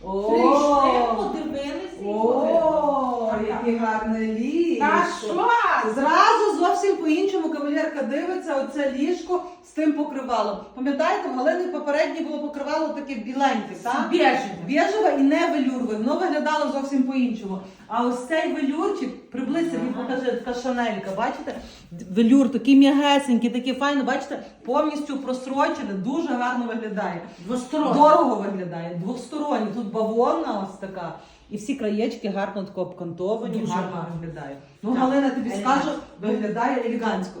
哦。По-іншому дивиться оце ліжко з тим покривалом. Пам'ятаєте, в Галини попереднє було покривало таке біленьке, так? Біжеве. Біжеве і не велюрове. Воно виглядало зовсім по-іншому. А ось цей велюрчик, приблизь собі покажи, така шанелька, бачите? Велюр такий м'ягесенький, такий файний, бачите, повністю просрочений, дуже гарно виглядає. Двостороннє. Дорого виглядає, двосторонній. Тут бавовна ось така. І всі краєчки гарно тако обкантовані, гарно виглядає. Ну. Галина, тобі скажу, виглядає елегантсько.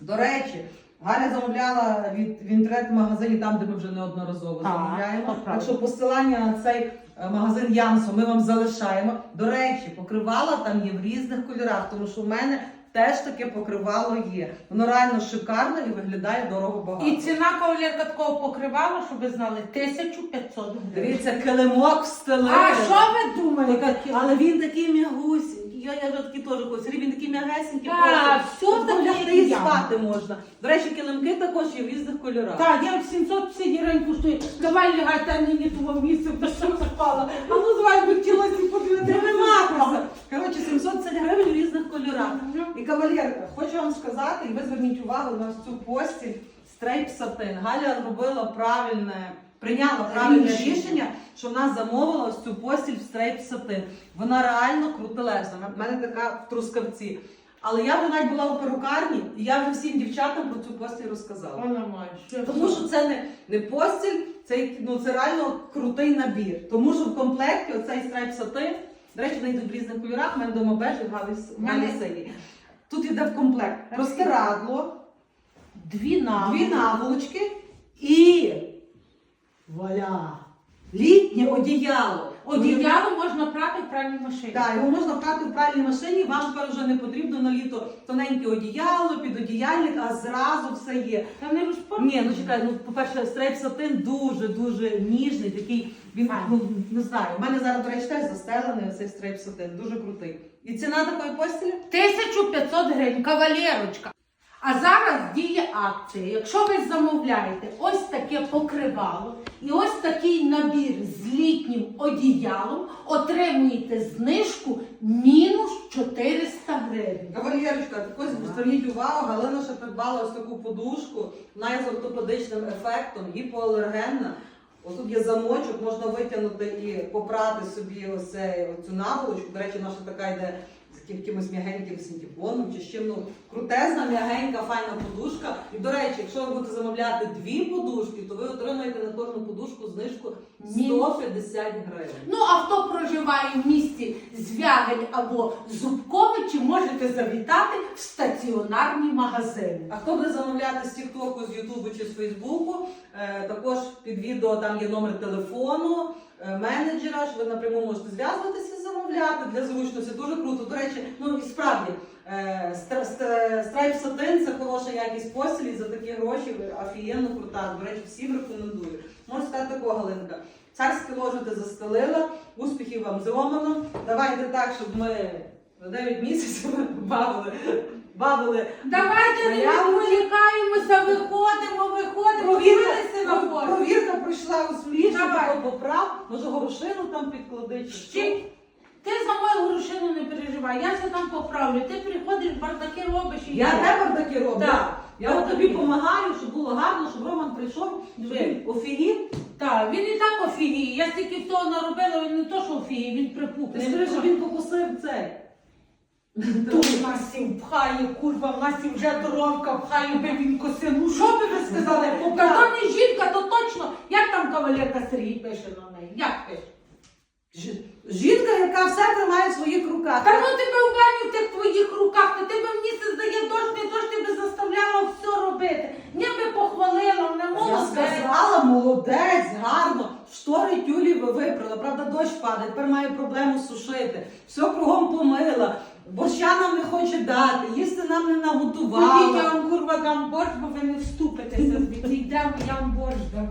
До речі, Галя замовляла від в інтернет-магазині, там, де ми вже неодноразово Так, замовляємо. то Так правда. що посилання на цей е, магазин Янсо ми вам залишаємо. До речі, покривала там є в різних кольорах, тому що в мене теж таке покривало є. Воно реально шикарно і виглядає дорого багато. І ціна кавалерка такого покривала, щоб ви знали, 1500 гривень. Дивіться, килимок встелили. А що ви думаєте? Така- Але він такий м'ягусінький. Я, я вже такий теж хочу. Він такий м'ягесенький. Так, просто. все таке, лягти і я. спати можна. До речі, килимки також є в різних кольорах. Так, я в 750 гривень коштує. Давай лягай, та нині того місця, де що запала. А ну давай би подивитися. Та нема просто. Коротше, 750 гривень в різних кольорах. І кавалерка, хочу вам сказати, і ви зверніть увагу на цю постіль стрейп сатин. Галя робила правильне, прийняла правильне Рішення. рішення, що вона замовила ось цю постіль в стрейп сатин. Вона реально крутелезна. В мене така в трускавці. Але я вже навіть була у перукарні, і я вже всім дівчатам про цю постіль розказала. Вона має. Що Тому що це не, не постіль, це, ну, це реально крутий набір. Тому що в комплекті оцей страйп сатин, до речі, вони йдуть в різних кольорах, в мене вдома бежий, в Галі, в Галі Мене- синій. Тут йде в комплект простирадло, Дві на. дві наволочки і вуаля, літнє одіяло. Одіяло можна прати в пральній машині. Так, його можна прати в пральній машині, вам тепер вже не потрібно на літо тоненьке одіяло, підодіяльник, а зразу все є. Та не розпорт. Ні, ну чекай, ну по-перше, стрейп сатин дуже дуже ніжний, такий. Він ну не знаю. У мене зараз, до речі, теж застелений цей стрейп сатин, дуже крутий. І ціна такої постілі? 1500 гривень, кавалерочка. А зараз діє акція. Якщо ви замовляєте ось таке покривало і ось такий набір з літнім одіялом, отримуєте знижку мінус 400 гривень. Кавалєрочка, також зверніть увагу, Галина ще придбала ось таку подушку, вона є з ортопедичним ефектом, гіпоалергенна. Ось тут є замочок, можна витягнути і попрати собі оце, оцю наволочку. До речі, наша така йде з якимось м'ягеньким синтепоном чи з чим. Ну, крутезна, м'ягенька, файна подушка. І до речі, якщо ви будете замовляти дві подушки, то ви отримаєте подушку знижку 150 гривень. Ну а хто проживає в місті Звягель або Зубковичі, можете завітати в стаціонарні магазини. А хто буде замовляти з Тіктоку, з Ютубу чи з Фейсбуку, е, також під відео там є номер телефону, менеджера, що ви напряму можете зв'язуватися, замовляти для зручності. Дуже круто. До речі, ну і справді е, стра- страйп сатин це хороша якість постілі за такі гроші. Офігенно крута. До речі, всім рекомендую. Можна сказати такого Галинка. Царське ложе ти застелила, успіхів вам зроблено. Давайте так, щоб ми на 9 місяців бавили. Бавили Давайте не відволікаємося, виходимо, виходимо, Провірка, провірка пройшла у ліжко, Давай. поправ, може горошину там підклади. чи що. Чи- Ти за мою грошину не переживай, я все там поправлю. Ти приходиш, бардаки робиш і Я йдеш. те бардаки роблю. Так. Я от тобі допомагаю, щоб було гарно, щоб Роман прийшов. Диви. Офігів. Так, він і так офігіє. Я стільки того наробила, він не то, що офігіє, він припух. Ти скажи, що він покусив цей. Тут Насі пхає, курва, в Насі вже доронка пхає, би він косив. Ну що би ви сказали? Та то не жінка, то точно. Як там кавалерка Сергій пише на неї? Як пише? Ж- Жінка, яка все тримає в своїх руках. Та ну тебе в баню в тих твоїх руках, та тебе мені це здає дощ, не дощ, ти би заставляла все робити. Я би похвалила, не Я молодець. сказала, молодець, гарно. Штори тюлі ви випрала. Правда, дощ падає, тепер має проблему сушити. Все кругом помила. Борща нам не хоче дати, їсти нам не Ходіть, я вам курва дам борщ, бо ви не вступитеся звідси. Йдемо, я вам борщ дам.